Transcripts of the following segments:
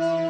Mm-hmm.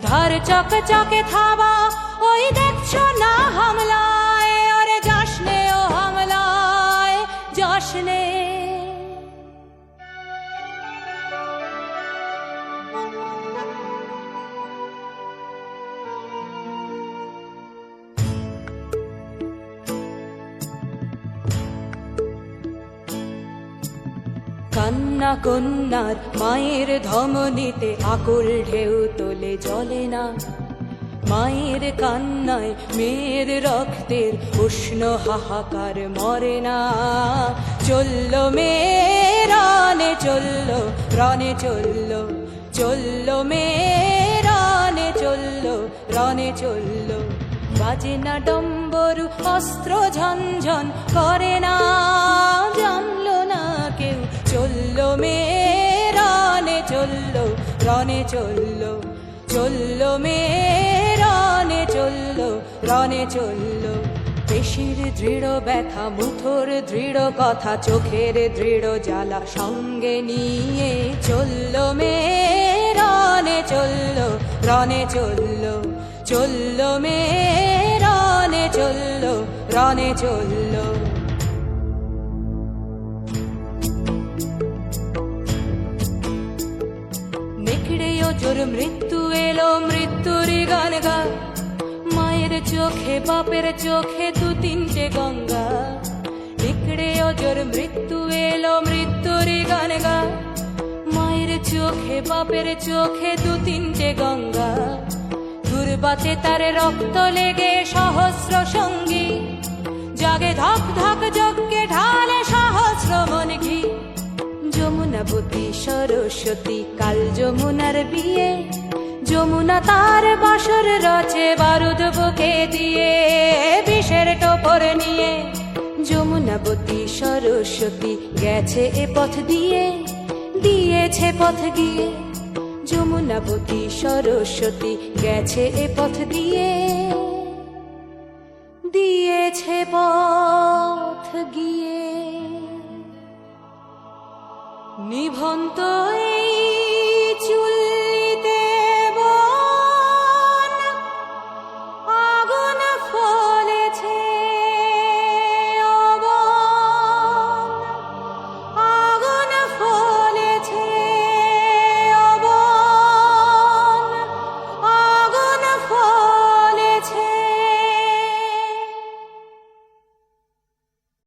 ধার চক চকে থাবা ওই দেখছ না হামলায় ওরে যাসনে ও হামলায় যাসনে কান্না কন্যার মায়ের ধমনীতে আকুল ঢেউ তোলে, জলে না। মায়ের কান্নায় মেয়ের রক্তের উষ্ণ হাহাকার মরে না। চলল মেয়ে রানে চলল, রনে চলল। চলল মেয়ে রানে চলল, রনে চলল। বাজে না ডম্বরু, অস্ত্র ঝনঝন করে না। জানলো চলল, মেয়ে রানে চলল রনে চলল, চলল, মেয়ে রনে চলল রনে চলল। পেশির দৃঢ় ব্যথা মুঠোর দৃঢ় কথা, চোখের দৃঢ় জ্বালা সঙ্গে নিয়ে চলল, মেয়ে রনে চলল রনে চলল চলল, মেয়ে রনে চলল রনে চলল। জোর মৃত্যু এলো, মৃত্যুর গান গা। মায়ের চোখে, বাপের চোখে দু তিনটে গঙ্গা। নেকড়েও জোর মৃত্যু এলো, মৃত্যুর গান গা। মায়ের চোখে, বাপের চোখে দু তিনটে গঙ্গা। দুর্বাতে তার রক্ত লেগে সহস্র সঙ্গী। জাগে ধক ধক যজ্ঞে ঢালে যমুনাবতী সরস্বতী, কাল যমুনার বিয়ে। যমুনা তার বাসর রচে, বারুদ বুকে দিয়ে, বিষের টোপর নিয়ে। যমুনাবতী সরস্বতী গেছে এ পথ দিয়ে, দিয়েছে পথ গিয়ে যমুনাবতী সরস্বতী গেছে এ পথ দিয়ে, দিয়েছে পথ গিয়ে। নিভন্ত